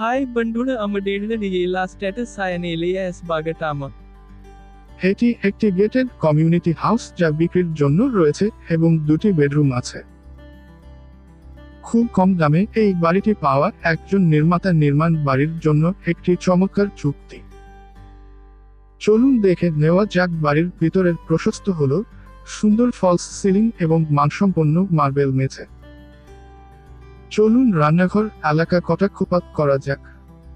හයි බඩුන අමඩේඩ ඩියලා ස්ටට සයනේලේ ඇස් බාගටාම এটি একটি গেটেড কমিউনিটি হাউস যা বিক্রির জন্য রয়েছে এবং দুটি বেডরুম আছে খুব কম দামে এই বাড়িটি পাওয়া একজন নির্মাতা নির্মাণ বাড়ির জন্য একটি চমৎকার চুক্তি চলুন দেখে নেওয়া যাক বাড়ির ভিতরের প্রশস্ত হল সুন্দর ফলস সিলিং এবং মানসম্পন্ন মার্বেল মেঝে চলুন রান্নাঘর, এলাকা কটাক্ষপাত করা যাক।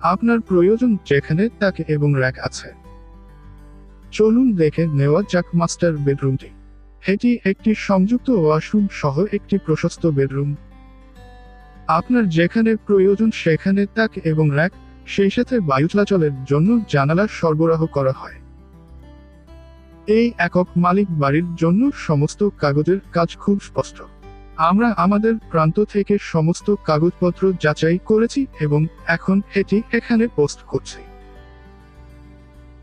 আপনার প্রয়োজন যেখানে, তাকে এবং র্যাক আছে। চলুন দেখে নেওয়া যাক মাস্টার বেডরুমটি। এটি একটি সংযুক্ত ওয়াশরুম সহ একটি প্রশস্ত বেডরুম। আপনার যেখানে প্রয়োজন সেখানে তাক এবং র্যাক, সেই সাথে বায়ু চলাচলের জন্য জানালা সরবরাহ করা হয়। এই একক মালিক বাড়ির জন্য সমস্ত কাগজের কাজ খুব স্পষ্ট। আমরা আমাদের প্রান্ত থেকে সমস্ত কাগজপত্র যাচাই করেছি এবং এখন এটি এখানে পোস্ট করছি।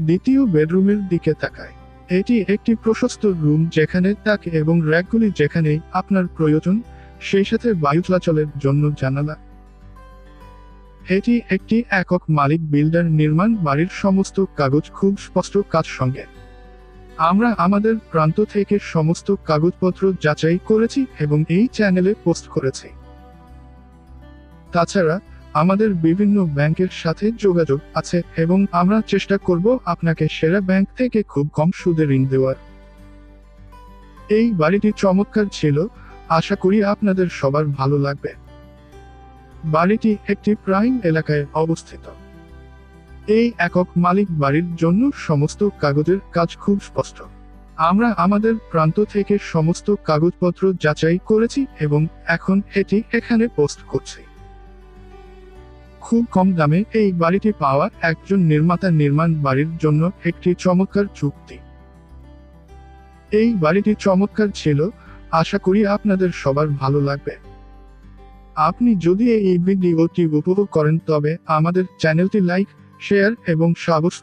দ্বিতীয় বেডরুমের দিকে তাকায় এটি একটি প্রশস্ত রুম যেখানে তাক এবং র্যাকগুলি যেখানেই আপনার প্রয়োজন, সেই সাথে বায়ু চলাচলের জন্য জানালা। এটি একটি একক মালিক বিল্ডার নির্মাণ বাড়ির সমস্ত কাগজ খুব স্পষ্ট কাজ সঙ্গে। আমরা আমাদের প্রান্ত থেকে সমস্ত কাগজপত্র যাচাই করেছি এবং এই চ্যানেলে পোস্ট করেছি। তাছাড়া, আমাদের বিভিন্ন ব্যাংকের সাথে যোগাযোগ আছে এবং আমরা চেষ্টা করব আপনাকে সেরা ব্যাংক থেকে খুব কম সুদে ঋণ দেওয়ার। এই বাড়িটি চমৎকার ছিল, আশা করি আপনাদের সবার ভালো লাগবে। বাড়িটি একটি প্রাইম এলাকায় অবস্থিত। এই একক মালিক বাড়ির জন্য সমস্ত কাগজের কাজ খুব স্পষ্ট। আমরা আমাদের প্রান্ত থেকে সমস্ত কাগজপত্র যাচাই করেছি এবং এখন এটি এখানে পোস্ট করছি। খুব কম দামে এই বাড়িটি পাওয়া একজন নির্মাতা নির্মাণ বাড়ির জন্য একটি চমৎকার চুক্তি। এই বাড়িটি চমৎকার ছিল, আশা করি আপনাদের সবার ভালো লাগবে। আপনি যদি এই ভিডিওটি উপভোগ করেন তবে আমাদের চ্যানেলটি লাইক শেয়ার এবং সাবস্ক্রাইব